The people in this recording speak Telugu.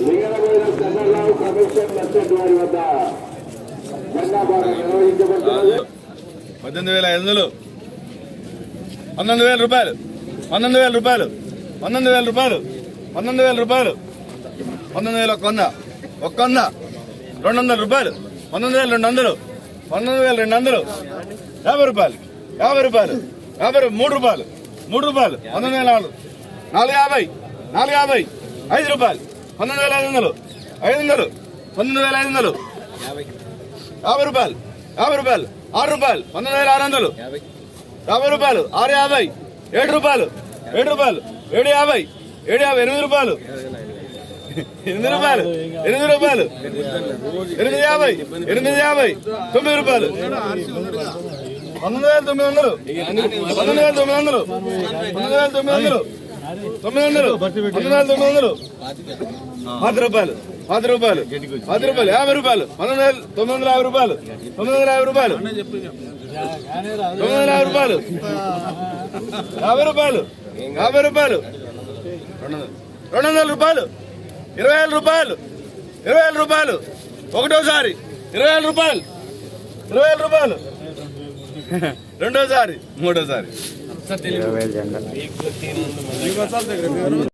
లింగనమైన చంద్రరావు కమిషన్ మస్టర్డ్ వారి వద్ద జెండా బాగా నిర్వహించబడుతున్నది పద్దెనిమిది వేల ఐదు వందలు. పన్నెండు వేల రూపాయలు. పన్నెండు వేల రూపాయలు. పన్నెండు వేల రూపాయలు. పంతొమ్మిది వేల రూపాయలు. పంతొమ్మిది వేల ఒక్క వంద. ఒక్క వంద. రెండు వందల రూపాయలు. పంతొమ్మిది వేల రెండు వందలు పంతొమ్మిది వేల రెండు వందలు యాభై రూపాయలు. యాభై రూపాయలు. యాభై మూడు రూపాయలు. మూడు రూపాయలు. పన్నెండు వేల నాలుగు. నాలుగు యాభై. నాలుగు యాభై. ఐదు రూపాయలు. పన్నెండు వేల ఐదు వందలు. ఐదు వందలు. పంతొమ్మిది వేల ఐదు వందలు. యాభై రూపాయలు. యాభై రూపాయలు. ఆరు రూపాయలు. పంతొమ్మిది వేల ఆరు వందలు. యాభై రూపాయలు. ఆరు యాభై. ఏడు రూపాయలు. ఏడు రూపాయలు. ఏడు యాభై. ఏడు యాభై. ఎనిమిది రూపాయలు. ఎనిమిది రూపాయలు. ఎనిమిది రూపాయలు. ఎనిమిది యాభై. ఎనిమిది యాభై. తొమ్మిది రూపాయలు. పంతొమ్మిది వేల తొమ్మిది వందలు. పంతొమ్మిది వేల తొమ్మిది వందలు. పంతొమ్మిది వేల తొమ్మిది వందలు. తొమ్మిది వందలు. వేల తొమ్మిది వందలు. పది రూపాయలు. పది రూపాయలు. పది రూపాయలు. యాభై రూపాయలు. పంతొమ్మిది వేల తొమ్మిది వందల యాభై రూపాయలు. తొమ్మిది వందల యాభై రూపాయలు. తొమ్మిది వందల యాభై రూపాయలు. యాభై రూపాయలు. యాభై రూపాయలు. రెండు వందలు రెండు వందల రూపాయలు. ఇరవై వేల రూపాయలు. ఇరవై వేల రూపాయలు. ఒకటోసారి. ఇరవై వేల రూపాయలు. ఇరవై వేల రూపాయలు. రెండోసారి. మూడోసారి. ¿Qué pasa? ¿Qué pasa?